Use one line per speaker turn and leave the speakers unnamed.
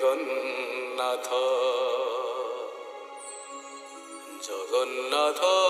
Jagannath Jagannath.